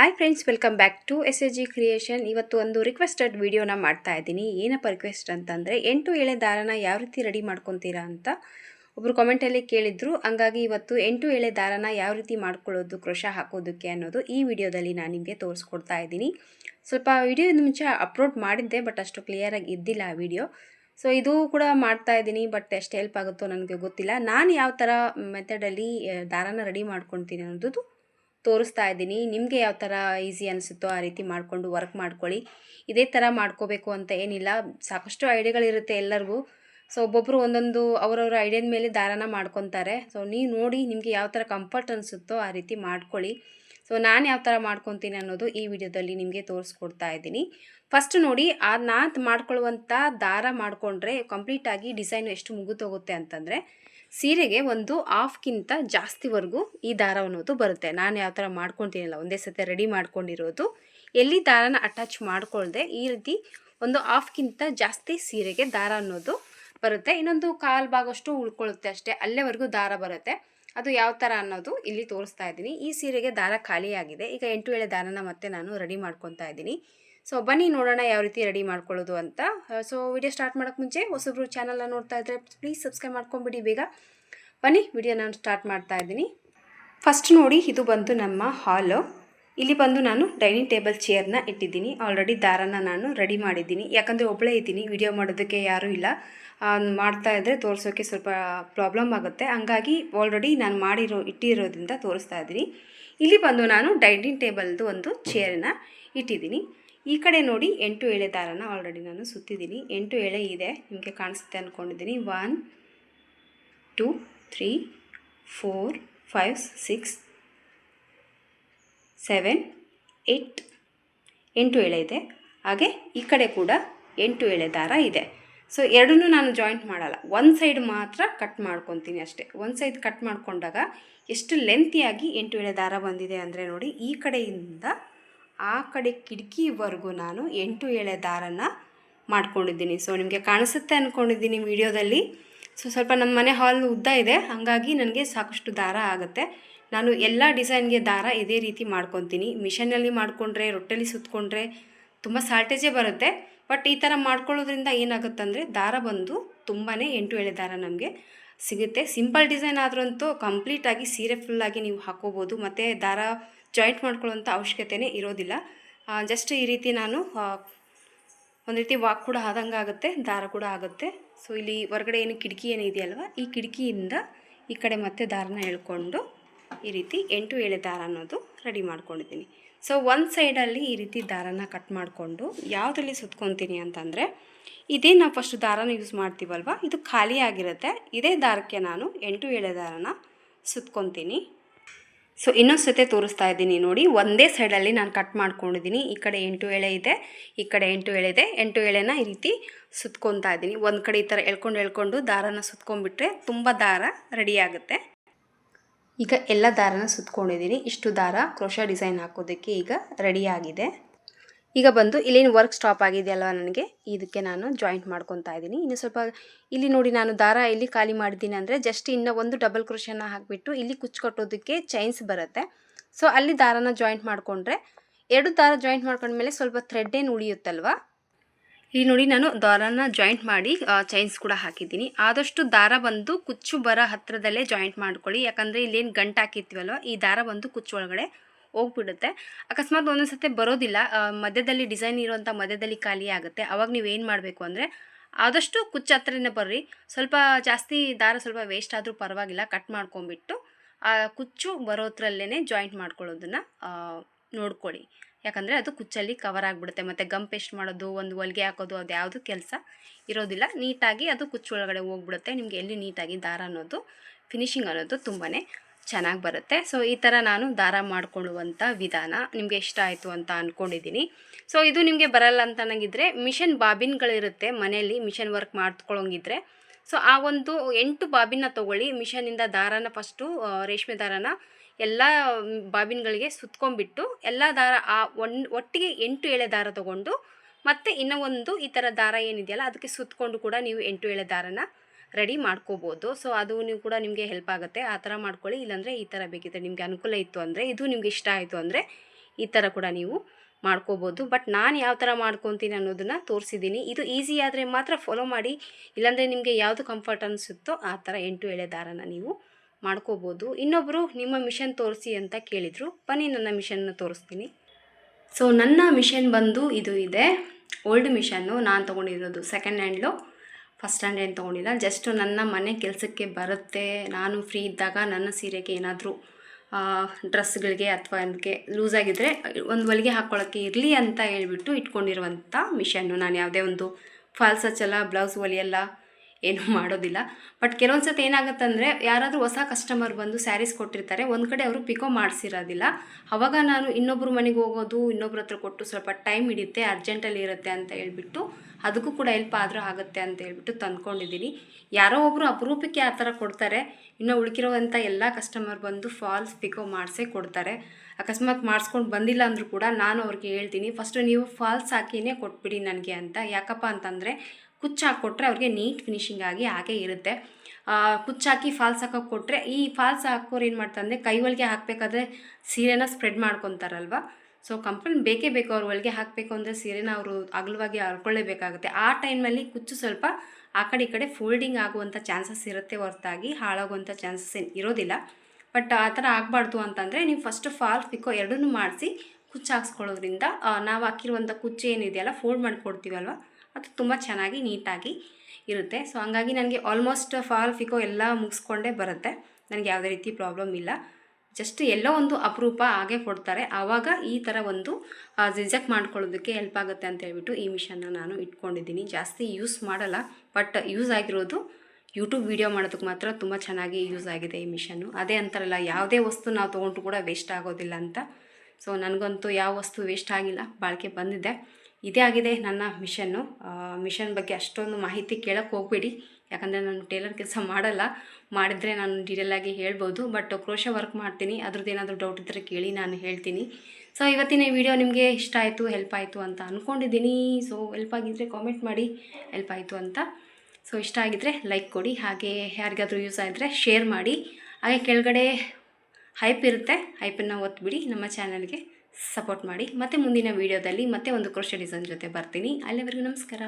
Hi friends welcome back to S A G creation ಇವತ್ತು ಒಂದು requested ವೀಡಿಯೋನ ಮಾಡ್ತಾ ಇದ್ದೀನಿ. ಏನಪ್ಪ ರಿಕ್ವೆಸ್ಟ್ ಅಂತಂದರೆ, ಎಂಟು ಎಳೆ ದಾರನ ಯಾವ ರೀತಿ ರೆಡಿ ಮಾಡ್ಕೊತೀರಾ ಅಂತ ಒಬ್ಬರು ಕಾಮೆಂಟಲ್ಲಿ ಕೇಳಿದ್ರು. ಹಂಗಾಗಿ ಇವತ್ತು ಎಂಟು ಎಳೆ ದಾರನ ಯಾವ ರೀತಿ ಮಾಡ್ಕೊಳ್ಳೋದು, ಕ್ರೋಶ ಹಾಕೋದಕ್ಕೆ ಅನ್ನೋದು ಈ ವಿಡಿಯೋದಲ್ಲಿ ನಾನು ನಿಮಗೆ ತೋರಿಸ್ಕೊಡ್ತಾ ಇದ್ದೀನಿ. ಸ್ವಲ್ಪ ವಿಡಿಯೋ ಮುಂಚೆ ಅಪ್ಲೋಡ್ ಮಾಡಿದ್ದೆ ಬಟ್ ಅಷ್ಟು ಕ್ಲಿಯರಾಗಿ ಇದ್ದಿಲ್ಲ ಆ ವಿಡಿಯೋ ಸೊ ಇದು ಕೂಡ ಮಾಡ್ತಾ ಇದ್ದೀನಿ ಬಟ್ ಎಷ್ಟು ಹೆಲ್ಪ್ ಆಗುತ್ತೋ ನನಗೆ ಗೊತ್ತಿಲ್ಲ. ನಾನು ಯಾವ ಥರ ಮೆಥಡಲ್ಲಿ ದಾರನ ರೆಡಿ ಮಾಡ್ಕೊತೀನಿ ಅನ್ನೋದು ತೋರಿಸ್ತಾ ಇದ್ದೀನಿ. ನಿಮಗೆ ಯಾವ ಥರ ಈಸಿ ಅನಿಸುತ್ತೋ ಆ ರೀತಿ ಮಾಡಿಕೊಂಡು ವರ್ಕ್ ಮಾಡ್ಕೊಳ್ಳಿ. ಇದೇ ಥರ ಮಾಡ್ಕೋಬೇಕು ಅಂತ ಏನಿಲ್ಲ. ಸಾಕಷ್ಟು ಐಡಿಯಾಗಳಿರುತ್ತೆ ಎಲ್ಲರಿಗೂ. ಸೊ ಒಬ್ಬೊಬ್ಬರು ಒಂದೊಂದು ಅವರವರ ಐಡಿಯಾದ ಮೇಲೆ ದಾರನ ಮಾಡ್ಕೊತಾರೆ. ಸೊ, ನೀವು ನೋಡಿ ನಿಮಗೆ ಯಾವ ಥರ ಕಂಫರ್ಟ್ ಅನಿಸುತ್ತೋ ಆ ರೀತಿ ಮಾಡ್ಕೊಳ್ಳಿ. ಸೊ, ನಾನು ಯಾವ ಥರ ಮಾಡ್ಕೊತೀನಿ ಅನ್ನೋದು ಈ ವಿಡಿಯೋದಲ್ಲಿ ನಿಮಗೆ ತೋರಿಸ್ಕೊಡ್ತಾ ಇದ್ದೀನಿ. ಫಸ್ಟ್ ನೋಡಿ, ಆ ನಾತ್ ಮಾಡ್ಕೊಳ್ಳುವಂಥ ದಾರ ಮಾಡಿಕೊಂಡ್ರೆ ಕಂಪ್ಲೀಟಾಗಿ ಡಿಸೈನ್ ಎಷ್ಟು ಮುಗಿದೋಗುತ್ತೆ ಅಂತಂದರೆ ಸೀರೆಗೆ ಒಂದು ಹಾಫ್ಗಿಂತ ಜಾಸ್ತಿವರೆಗೂ ಈ ದಾರ ಅನ್ನೋದು ಬರುತ್ತೆ. ನಾನು ಯಾವ ಥರ ಮಾಡ್ಕೊತೀನಲ್ಲ ಒಂದೇ ಸತಿ ರೆಡಿ ಮಾಡ್ಕೊಂಡಿರೋದು. ಎಲ್ಲಿ ದಾರನ ಅಟ್ಯಾಚ್ ಮಾಡ್ಕೊಳ್ಳದೆ ಈ ರೀತಿ ಒಂದು ಹಾಫ್ಗಿಂತ ಜಾಸ್ತಿ ಸೀರೆಗೆ ದಾರ ಅನ್ನೋದು ಬರುತ್ತೆ. ಇನ್ನೊಂದು ಕಾಲು ಭಾಗಷ್ಟು ಉಳ್ಕೊಳ್ಳುತ್ತೆ ಅಷ್ಟೇ, ಅಲ್ಲೇವರೆಗೂ ದಾರ ಬರುತ್ತೆ. ಅದು ಯಾವ ಥರ ಅನ್ನೋದು ಇಲ್ಲಿ ತೋರಿಸ್ತಾ ಇದ್ದೀನಿ. ಈ ಸೀರೆಗೆ ದಾರ ಖಾಲಿಯಾಗಿದೆ. ಈಗ ಎಂಟು ಎಳೆ ದಾರನ ಮತ್ತೆ ನಾನು ರೆಡಿ ಮಾಡ್ಕೊತಾ ಇದ್ದೀನಿ. ಸೊ ಬನ್ನಿ ನೋಡೋಣ ಯಾವ ರೀತಿ ರೆಡಿ ಮಾಡ್ಕೊಳ್ಳೋದು ಅಂತ. ಸೊ ವಿಡಿಯೋ ಸ್ಟಾರ್ಟ್ ಮಾಡೋಕ್ಕೆ ಮುಂಚೆ ಹೊಸಬ್ರು ಚಾನಲ್ನ ನೋಡ್ತಾ ಇದ್ದರೆ ಪ್ಲೀಸ್ ಸಬ್ಸ್ಕ್ರೈಬ್ ಮಾಡ್ಕೊಂಬಿಡಿ ಬೇಗ. ಬನ್ನಿ ವಿಡಿಯೋ ನಾನು ಸ್ಟಾರ್ಟ್ ಮಾಡ್ತಾ ಇದ್ದೀನಿ. ಫಸ್ಟ್ ನೋಡಿ, ಇದು ಬಂದು ನಮ್ಮ ಹಾಲು ಇಲ್ಲಿ ಬಂದು ನಾನು ಡೈನಿಂಗ್ ಟೇಬಲ್ ಚೇರ್ನ ಇಟ್ಟಿದ್ದೀನಿ. ಆಲ್ರೆಡಿ ದಾರನ ನಾನು ರೆಡಿ ಮಾಡಿದ್ದೀನಿ. ಯಾಕಂದರೆ ಒಬ್ಬಳೇ ಇದ್ದೀನಿ ವಿಡಿಯೋ ಮಾಡೋದಕ್ಕೆ ಯಾರೂ ಇಲ್ಲ. ಮಾಡ್ತಾ ಇದ್ದರೆ ತೋರಿಸೋಕ್ಕೆ ಸ್ವಲ್ಪ ಪ್ರಾಬ್ಲಮ್ ಆಗುತ್ತೆ. ಹಂಗಾಗಿ ಆಲ್ರೆಡಿ ನಾನು ಮಾಡಿರೋ, ಇಟ್ಟಿರೋದ್ರಿಂದ ತೋರಿಸ್ತಾ ಇದ್ದೀನಿ. ಇಲ್ಲಿ ಬಂದು ನಾನು ಡೈನಿಂಗ್ ಟೇಬಲ್ದು ಒಂದು ಚೇರನ್ನ ಇಟ್ಟಿದ್ದೀನಿ. ಈ ಕಡೆ ನೋಡಿ ಎಂಟು ಎಳೆ ದಾರನ ಆಲ್ರೆಡಿ ನಾನು ಸುತ್ತಿದ್ದೀನಿ. ಎಂಟು ಎಳೆ ಇದೆ, ನಿಮಗೆ ಕಾಣಿಸುತ್ತೆ ಅಂದ್ಕೊಂಡಿದ್ದೀನಿ one two three four five six seven eight ಎಂಟು ಎಳೆ ಇದೆ. ಹಾಗೆ ಈ ಕಡೆ ಕೂಡ ಎಂಟು ಎಳೆ ದಾರ ಇದೆ. ಸೊ ಎರಡನ್ನೂ ನಾನು ಜಾಯಿಂಟ್ ಮಾಡಲ್ಲ. ಒಂದು ಸೈಡ್ ಮಾತ್ರ ಕಟ್ ಮಾಡ್ಕೊತೀನಿ ಅಷ್ಟೇ. ಒಂದು ಸೈಡ್ ಕಟ್ ಮಾಡಿಕೊಂಡಾಗ ಎಷ್ಟು ಲೆಂತಿಯಾಗಿ ಎಂಟು ಎಳೆ ದಾರ ಬಂದಿದೆ ಅಂದರೆ ನೋಡಿ ಈ ಕಡೆಯಿಂದ ಆ ಕಡೆ ಕಿಟಕಿವರೆಗೂ ನಾನು ಎಂಟು ಎಳೆ ದಾರನ ಮಾಡ್ಕೊಂಡಿದ್ದೀನಿ. ಸೊ ನಿಮಗೆ ಕಾಣಿಸುತ್ತೆ ಅಂದ್ಕೊಂಡಿದ್ದೀನಿ ವಿಡಿಯೋದಲ್ಲಿ. ಸೊ ಸ್ವಲ್ಪ ನಮ್ಮ ಮನೆ ಹಾಲ್ ಉದ್ದ ಇದೆ. ಹಾಗಾಗಿ ನನಗೆ ಸಾಕಷ್ಟು ದಾರ ಆಗುತ್ತೆ. ನಾನು ಎಲ್ಲ ಡಿಸೈನ್ಗೆ ದಾರ ಇದೇ ರೀತಿ ಮಾಡ್ಕೊತೀನಿ. ಮಿಷನಲ್ಲಿ ಮಾಡಿಕೊಂಡ್ರೆ, ರೊಟ್ಟೆಲಿ ಸುತ್ತಕೊಂಡ್ರೆ ತುಂಬ ಸಾಲ್ಟೇಜೇ ಬರುತ್ತೆ. ಬಟ್ ಈ ಥರ ಮಾಡ್ಕೊಳ್ಳೋದ್ರಿಂದ ಏನಾಗುತ್ತಂದರೆ ದಾರ ಬಂದು ತುಂಬಾ ಎಂಟು ಎಳೆ ದಾರ ನಮಗೆ ಸಿಗುತ್ತೆ. ಸಿಂಪಲ್ ಡಿಸೈನ್ ಆದ್ರಂತೂ ಕಂಪ್ಲೀಟಾಗಿ ಸೀರೆ ಫುಲ್ಲಾಗಿ ನೀವು ಹಾಕೋಬೋದು. ಮತ್ತು ದಾರ ಜಾಯಿಂಟ್ ಮಾಡ್ಕೊಳ್ಳೋಂಥ ಅವಶ್ಯಕತೆಯೇ ಇರೋದಿಲ್ಲ. ಜಸ್ಟ್ ಈ ರೀತಿ ನಾನು ಒಂದು ರೀತಿ ವಾಕ್ ಕೂಡ ಆದಂಗೆ ಆಗುತ್ತೆ, ದಾರ ಕೂಡ ಆಗುತ್ತೆ. ಸೊ ಇಲ್ಲಿ ಹೊರಗಡೆ ಏನು ಕಿಟಕಿ ಏನು ಇದೆಯಲ್ವ, ಈ ಕಿಟಕಿಯಿಂದ ಈ ಕಡೆ ಮತ್ತೆ ದಾರನ ಎಳ್ಕೊಂಡು ಈ ರೀತಿ ಎಂಟು ಎಳೆ ದಾರ ಅನ್ನೋದು ರೆಡಿ ಮಾಡ್ಕೊಂಡಿದ್ದೀನಿ. ಸೊ ಒಂದು ಸೈಡಲ್ಲಿ ಈ ರೀತಿ ದಾರನ ಕಟ್ ಮಾಡಿಕೊಂಡು ಯಾವುದ್ರಲ್ಲಿ ಸುತ್ಕೊತೀನಿ ಅಂತಂದರೆ, ಇದೇ ನಾವು ಫಸ್ಟ್ ದಾರನ ಯೂಸ್ ಮಾಡ್ತೀವಲ್ವ, ಇದು ಖಾಲಿ ಆಗಿರುತ್ತೆ, ಇದೇ ದಾರಕ್ಕೆ ನಾನು ಎಂಟು ಎಳೆ ದಾರನ ಸುತ್ಕೊತೀನಿ. ಸೊ ಇನ್ನೊಂದು ಸತೆ ತೋರಿಸ್ತಾ ಇದ್ದೀನಿ ನೋಡಿ. ಒಂದೇ ಸೈಡಲ್ಲಿ ನಾನು ಕಟ್ ಮಾಡ್ಕೊಂಡಿದ್ದೀನಿ ಈ ಕಡೆ ಎಂಟು ಎಳೆ ಇದೆ, ಈ ಕಡೆ ಎಂಟು ಎಳೆ ಇದೆ. ಎಂಟು ಎಳೆನ ಈ ರೀತಿ ಸುತ್ಕೊತಾ ಇದ್ದೀನಿ. ಒಂದು ಕಡೆ ಈ ಥರ ಎಳ್ಕೊಂಡು ಎಳ್ಕೊಂಡು ದಾರನ ಸುತ್ಕೊಂಡ್ಬಿಟ್ರೆ ತುಂಬ ದಾರ ರೆಡಿ ಆಗುತ್ತೆ. ಈಗ ಎಲ್ಲ ದಾರನ ಸುತ್ಕೊಂಡಿದ್ದೀನಿ ಇಷ್ಟು ದಾರ ಕ್ರೋಶ ಡಿಸೈನ್ ಹಾಕೋದಕ್ಕೆ ಈಗ ರೆಡಿಯಾಗಿದೆ ಈಗ ಬಂದು ಇಲ್ಲೇನು ವರ್ಕ್ ಸ್ಟಾಪ್ ಆಗಿದೆಯಲ್ವ ನನಗೆ? ಇದಕ್ಕೆ ನಾನು ಜಾಯಿಂಟ್ ಮಾಡ್ಕೊತಾ ಇದ್ದೀನಿ. ಇನ್ನು ಸ್ವಲ್ಪ ಇಲ್ಲಿ ನೋಡಿ ನಾನು ದಾರ ಇಲ್ಲಿ ಖಾಲಿ ಮಾಡಿದ್ದೀನಿ ಅಂದರೆ ಜಸ್ಟ್ ಇನ್ನೂ ಒಂದು ಡಬಲ್ ಕ್ರೋಶನ ಹಾಕಿಬಿಟ್ಟು ಇಲ್ಲಿ ಕುಚ್ಚು ಕಟ್ಟೋದಕ್ಕೆ ಚೈನ್ಸ್ ಬರುತ್ತೆ. ಸೊ ಅಲ್ಲಿ ದಾರನ ಜಾಯಿಂಟ್ ಮಾಡಿಕೊಂಡ್ರೆ ಎರಡು ದಾರ ಜಾಯಿಂಟ್ ಮಾಡ್ಕೊಂಡ್ಮೇಲೆ ಸ್ವಲ್ಪ ಥ್ರೆಡ್ ಏನು ಉಳಿಯುತ್ತಲ್ವ? ಇಲ್ಲಿ ನೋಡಿ ನಾನು ದಾರನ ಜಾಯಿಂಟ್ ಮಾಡಿ ಚೈನ್ಸ್ ಕೂಡ ಹಾಕಿದ್ದೀನಿ. ಆದಷ್ಟು ದಾರ ಬಂದು ಕುಚ್ಚು ಬರ ಹತ್ತಿರದಲ್ಲೇ ಜಾಯಿಂಟ್ ಮಾಡ್ಕೊಳ್ಳಿ. ಯಾಕಂದರೆ ಇಲ್ಲೇನು ಗಂಟು ಹಾಕಿರ್ತೀವಲ್ವ ಈ ದಾರ ಬಂದು ಕುಚ್ಚು ಒಳಗಡೆ ಹೋಗ್ಬಿಡುತ್ತೆ. ಅಕಸ್ಮಾತ್ ಒಂದೊಂದು ಸತಿ ಬರೋದಿಲ್ಲ ಮಧ್ಯದಲ್ಲಿ ಡಿಸೈನ್ ಇರೋವಂಥ ಮಧ್ಯದಲ್ಲಿ ಖಾಲಿ ಆಗುತ್ತೆ. ಅವಾಗ ನೀವು ಏನು ಮಾಡಬೇಕು ಅಂದರೆ, ಆದಷ್ಟು ಕುಚ್ಚ ಹತ್ರನೇ ಬರ್ರಿ. ಸ್ವಲ್ಪ ಜಾಸ್ತಿ ದಾರ ಸ್ವಲ್ಪ ವೇಸ್ಟ್ ಆದರೂ ಪರವಾಗಿಲ್ಲ. ಕಟ್ ಮಾಡ್ಕೊಂಬಿಟ್ಟು ಆ ಕುಚ್ಚು ಬರೋದ್ರಲ್ಲೇ ಜಾಯಿಂಟ್ ಮಾಡ್ಕೊಳ್ಳೋದನ್ನು ನೋಡ್ಕೊಳ್ಳಿ. ಯಾಕಂದರೆ ಅದು ಕುಚ್ಚಲ್ಲಿ ಕವರ್ ಆಗಿಬಿಡುತ್ತೆ. ಮತ್ತು ಗಮ್ ಪೇಸ್ಟ್ ಮಾಡೋದು, ಒಂದು ಹೊಲಿಗೆ ಹಾಕೋದು, ಅದು ಯಾವುದು ಕೆಲಸ ಇರೋದಿಲ್ಲ. ನೀಟಾಗಿ ಅದು ಕುಚ್ಚು ಒಳಗಡೆ ಹೋಗ್ಬಿಡುತ್ತೆ. ನಿಮಗೆ ಎಲ್ಲಿ ನೀಟಾಗಿ ದಾರ ಅನ್ನೋದು ಫಿನಿಶಿಂಗ್ ಅನ್ನೋದು ತುಂಬಾ ಚೆನ್ನಾಗಿ ಬರುತ್ತೆ. ಸೊ ಈ ಥರ ನಾನು ದಾರ ಮಾಡಿಕೊಳ್ಳುವಂಥ ವಿಧಾನ ನಿಮಗೆ ಇಷ್ಟ ಆಯಿತು ಅಂತ ಅಂದ್ಕೊಂಡಿದ್ದೀನಿ ಸೊ ಇದು ನಿಮಗೆ ಬರಲ್ಲ ಅಂತ ನನಗಿದ್ರೆ ಮಿಷನ್ ಬಾಬಿನ್ಗಳಿರುತ್ತೆ ಮನೆಯಲ್ಲಿ, ಮಿಷನ್ ವರ್ಕ್ ಮಾಡ್ಕೊಳ್ಳೋಂಗಿದ್ರೆ ಸೊ ಆ ಒಂದು ಎಂಟು ಬಾಬಿನ ತೊಗೊಳ್ಳಿ. ಮಿಷನಿಂದ ದಾರನ ಫಸ್ಟು ರೇಷ್ಮೆ ದಾರನ ಎಲ್ಲ ಬಾಬಿನ್ಗಳಿಗೆ ಸುತ್ಕೊಂಡ್ಬಿಟ್ಟು ಎಲ್ಲ ದಾರ, ಆ ಒನ್, ಒಟ್ಟಿಗೆ ಎಂಟು ಎಳೆ ದಾರ ತೊಗೊಂಡು ಮತ್ತು ಇನ್ನೂ ಒಂದು ಈ ಥರ ದಾರ ಏನಿದೆಯಲ್ಲ ಅದಕ್ಕೆ ಸುತ್ತಕೊಂಡು ಕೂಡ ನೀವು ಎಂಟು ಎಳೆ ದಾರನ ರೆಡಿ ಮಾಡ್ಕೋಬೋದು. ಸೊ ಅದು ನೀವು ಕೂಡ ನಿಮಗೆ ಹೆಲ್ಪ್ ಆಗುತ್ತೆ. ಆ ಥರ ಮಾಡ್ಕೊಳ್ಳಿ. ಇಲ್ಲಾಂದರೆ ಈ ಥರ ಬೇಕಿದ್ರೆ ನಿಮಗೆ ಅನುಕೂಲ ಇತ್ತು ಅಂದರೆ, ಇದು ನಿಮ್ಗೆ ಇಷ್ಟ ಆಯಿತು ಅಂದರೆ ಈ ಥರ ಕೂಡ ನೀವು ಮಾಡ್ಕೋಬೋದು. ಬಟ್ ನಾನು ಯಾವ ಥರ ಮಾಡ್ಕೊತೀನಿ ಅನ್ನೋದನ್ನು ತೋರಿಸಿದ್ದೀನಿ. ಇದು ಈಸಿ ಆದರೆ ಮಾತ್ರ ಫಾಲೋ ಮಾಡಿ. ಇಲ್ಲಾಂದರೆ ನಿಮಗೆ ಯಾವುದು ಕಂಫರ್ಟ್ ಅನಿಸುತ್ತೋ ಆ ಥರ ಎಂಟು ಎಳೆ ದಾರನ ನೀವು ಮಾಡ್ಕೋಬೋದು. ಇನ್ನೊಬ್ಬರು ನಿಮ್ಮ ಮಿಷನ್ ತೋರಿಸಿ ಅಂತ ಕೇಳಿದರು. ಬನ್ನಿ, ನನ್ನ ಮಿಷನ್ನ ತೋರಿಸ್ತೀನಿ. ಸೊ ನನ್ನ ಮಿಷನ್ ಬಂದು ಇದು ಇದೆ. ಓಲ್ಡ್ ಮಿಷನ್ನು ನಾನು ತೊಗೊಂಡಿರೋದು ಸೆಕೆಂಡ್ ಹ್ಯಾಂಡ್ಲು ಫಸ್ಟ್ ಸ್ಟ್ಯಾಂಡ್ ಏನು ತೊಗೊಂಡಿಲ್ಲ. ಜಸ್ಟ್ ನನ್ನ ಮನೆ ಕೆಲಸಕ್ಕೆ ಬರುತ್ತೆ. ನಾನು ಫ್ರೀ ಇದ್ದಾಗ ನನ್ನ ಸೀರೆಗೆ ಏನಾದರೂ ಡ್ರೆಸ್ಗಳಿಗೆ ಅಥವಾ ಅದಕ್ಕೆ ಲೂಸಾಗಿದ್ದರೆ ಒಂದು ಹೊಲಿಗೆ ಹಾಕ್ಕೊಳ್ಳೋಕ್ಕೆ ಇರಲಿ ಅಂತ ಹೇಳ್ಬಿಟ್ಟು ಇಟ್ಕೊಂಡಿರುವಂಥ ಮಿಷನ್ನು ನಾನು ಯಾವುದೇ ಒಂದು ಫಾಲ್ಸ್ ಹಚ್ಚಲ್ಲ ಬ್ಲೌಸ್ ಹೊಲಿಯಲ್ಲ ಏನೂ ಮಾಡೋದಿಲ್ಲ. ಬಟ್ ಕೆಲವೊಂದು ಸತಿ ಏನಾಗುತ್ತಂದರೆ ಯಾರಾದರೂ ಹೊಸ ಕಸ್ಟಮರ್ ಬಂದು ಸ್ಯಾರೀಸ್ ಕೊಟ್ಟಿರ್ತಾರೆ. ಒಂದು ಕಡೆ ಅವರು ಪಿಕೋ ಮಾಡಿಸಿರೋದಿಲ್ಲ. ಆವಾಗ ನಾನು ಇನ್ನೊಬ್ಬರು ಮನೆಗೆ ಹೋಗೋದು, ಇನ್ನೊಬ್ರ ಹತ್ರ ಕೊಟ್ಟು ಸ್ವಲ್ಪ ಟೈಮ್ ಹಿಡಿಯುತ್ತೆ ಅರ್ಜೆಂಟಲ್ಲಿ ಇರುತ್ತೆ ಅಂತ ಹೇಳ್ಬಿಟ್ಟು ಅದಕ್ಕೂ ಕೂಡ ಹೆಲ್ಪ್ ಆದರೂ ಆಗುತ್ತೆ ಅಂತ ಹೇಳ್ಬಿಟ್ಟು ತಂದ್ಕೊಂಡಿದ್ದೀನಿ. ಯಾರೋ ಒಬ್ಬರು ಅಪರೂಪಕ್ಕೆ ಆ ಥರ ಕೊಡ್ತಾರೆ. ಇನ್ನು ಉಳ್ಕಿರೋವಂಥ ಎಲ್ಲ ಕಸ್ಟಮರ್ ಬಂದು ಫಾಲ್ಸ್ ಪಿಕೋ ಮಾಡಿಸೇ ಕೊಡ್ತಾರೆ. ಅಕಸ್ಮಾತ್ ಮಾಡಿಸ್ಕೊಂಡು ಬಂದಿಲ್ಲ ಅಂದರೂ ಕೂಡ ನಾನು ಅವ್ರಿಗೆ ಹೇಳ್ತೀನಿ ಫಸ್ಟು ನೀವು ಫಾಲ್ಸ್ ಹಾಕಿನೇ ಕೊಟ್ಬಿಡಿ ನನಗೆ ಅಂತ. ಯಾಕಪ್ಪ ಅಂತಂದರೆ ಕುಚ್ಚು ಹಾಕ್ಕೊಟ್ರೆ ಅವ್ರಿಗೆ ನೀಟ್ ಫಿನಿಶಿಂಗ್ ಆಗಿ ಹಾಗೆ ಇರುತ್ತೆ. ಆ, ಕುಚ್ಚು ಹಾಕಿ ಫಾಲ್ಸ್ ಹಾಕೋಕೆ ಕೊಟ್ಟರೆ ಈ ಫಾಲ್ಸ್ ಹಾಕೋರು ಏನು ಮಾಡ್ತಾರೆ ಕೈ ಹೊಲಿಗೆ ಹಾಕಬೇಕಾದ್ರೆ ಸೀರೆನ ಸ್ಪ್ರೆಡ್ ಮಾಡ್ಕೊತಾರಲ್ವ? ಸೊ ಕಂಪನಿ ಬೇಕೇ ಬೇಕು ಅವ್ರು ಒಳಗೆ ಹಾಕಬೇಕು ಅಂದರೆ ಸೀರೆನ ಅವರು ಅಗಲವಾಗಿ ಹರ್ಕೊಳ್ಳೇಬೇಕಾಗುತ್ತೆ. ಆ ಟೈಮಲ್ಲಿ ಕುಚ್ಚು ಸ್ವಲ್ಪ ಆ ಕಡೆ ಈ ಕಡೆ ಫೋಲ್ಡಿಂಗ್ ಆಗುವಂಥ ಚಾನ್ಸಸ್ ಇರುತ್ತೆ ಹೊರತಾಗಿ ಹಾಳಾಗುವಂಥ ಚಾನ್ಸಸ್ ಏನು ಇರೋದಿಲ್ಲ. ಬಟ್ ಆ ಥರ ಆಗಬಾರ್ದು ಅಂತಂದರೆ ನೀವು ಫಸ್ಟ್ ಫಾಲ್ ಪಿಕೋ ಎರಡನ್ನೂ ಮಾಡಿಸಿ ಕುಚ್ಚು ಹಾಕ್ಸ್ಕೊಳ್ಳೋದ್ರಿಂದ ನಾವು ಹಾಕಿರುವಂಥ ಕುಚ್ಚು ಏನಿದೆಯಲ್ಲ ಫೋಲ್ಡ್ ಮಾಡಿಕೊಡ್ತೀವಲ್ವ ಅದು ತುಂಬ ಚೆನ್ನಾಗಿ ನೀಟಾಗಿ ಇರುತ್ತೆ. ಸೊ ಹಂಗಾಗಿ ನನಗೆ ಆಲ್ಮೋಸ್ಟ್ ಫಾಲ್ ಫಿಕೋ ಎಲ್ಲ ಮುಗಿಸ್ಕೊಂಡೇ ಬರುತ್ತೆ. ನನಗೆ ಯಾವುದೇ ರೀತಿ ಪ್ರಾಬ್ಲಮ್ ಇಲ್ಲ. ಜಸ್ಟ್ ಎಲ್ಲೋ ಒಂದು ಅಪರೂಪ ಹಾಗೆ ಕೊಡ್ತಾರೆ. ಆವಾಗ ಈ ಥರ ಒಂದು ರಿಜೆಕ್ಟ್ ಮಾಡ್ಕೊಳ್ಳೋದಕ್ಕೆ ಹೆಲ್ಪ್ ಆಗುತ್ತೆ ಅಂತ ಹೇಳ್ಬಿಟ್ಟು ಈ ಮಿಷನ್ನ ನಾನು ಇಟ್ಕೊಂಡಿದ್ದೀನಿ. ಜಾಸ್ತಿ ಯೂಸ್ ಮಾಡಲ್ಲ ಬಟ್ ಯೂಸ್ ಆಗಿರೋದು ಯೂಟ್ಯೂಬ್ ವೀಡಿಯೋ ಮಾಡೋದಕ್ಕೆ ಮಾತ್ರ ತುಂಬ ಚೆನ್ನಾಗಿ ಯೂಸ್ ಆಗಿದೆ ಈ ಮಿಷನ್ನು ಅದೇ ಅಂತಾರಲ್ಲ, ಯಾವುದೇ ವಸ್ತು ನಾವು ತೊಗೊಂಡ್ರು ಕೂಡ ವೇಸ್ಟ್ ಆಗೋದಿಲ್ಲ ಅಂತ. ಸೊ ನನಗಂತೂ ಯಾವ ವಸ್ತು ವೇಸ್ಟ್ ಆಗಿಲ್ಲ, ಬಾಳಿಕೆ ಬಂದಿದೆ. ಇದೇ ಆಗಿದೆ ನನ್ನ ಮಿಷನ್ನು. ಮಿಷನ್ ಬಗ್ಗೆ ಅಷ್ಟೊಂದು ಮಾಹಿತಿ ಕೇಳೋಕ್ಕೆ ಹೋಗಬೇಡಿ. ಯಾಕಂದರೆ ನಾನು ಟೇಲರ್ ಕೆಲಸ ಮಾಡಲ್ಲ. ಮಾಡಿದರೆ ನಾನು ಡೀಟೇಲಾಗಿ ಹೇಳ್ಬೋದು. ಬಟ್ ಕ್ರೋಶ ವರ್ಕ್ ಮಾಡ್ತೀನಿ. ಅದ್ರದ್ದು ಏನಾದರೂ ಡೌಟ್ ಇದ್ದರೆ ಕೇಳಿ ನಾನು ಹೇಳ್ತೀನಿ. ಸೊ ಇವತ್ತಿನ ಈ ವಿಡಿಯೋ ನಿಮಗೆ ಇಷ್ಟ ಆಯಿತು ಹೆಲ್ಪ್ ಆಯಿತು ಅಂತ ಅಂದ್ಕೊಂಡಿದ್ದೀನಿ ಸೊ ಹೆಲ್ಪ್ ಆಗಿದ್ದರೆ ಕಾಮೆಂಟ್ ಮಾಡಿ ಹೆಲ್ಪ್ ಆಯಿತು ಅಂತ. ಸೊ ಇಷ್ಟ ಆಗಿದ್ದರೆ ಲೈಕ್ ಕೊಡಿ. ಹಾಗೆ ಯಾರಿಗಾದರೂ ಯೂಸ್ ಆಗಿದ್ರೆ ಶೇರ್ ಮಾಡಿ. ಹಾಗೆ ಕೆಳಗಡೆ ಹೈಪ್ ಇರುತ್ತೆ. ಹೈಪನ್ನು ಒತ್ಬಿಡಿ. ನಮ್ಮ ಚಾನಲ್ಗೆ ಸಪೋರ್ಟ್ ಮಾಡಿ. ಮತ್ತೆ ಮುಂದಿನ ವೀಡಿಯೋದಲ್ಲಿ ಮತ್ತೆ ಒಂದು ಕ್ರೋಶ ಡಿಸೈನ್ ಜೊತೆ ಬರ್ತೀನಿ. ಅಲ್ಲಿವರೆಗೂ ನಮಸ್ಕಾರ.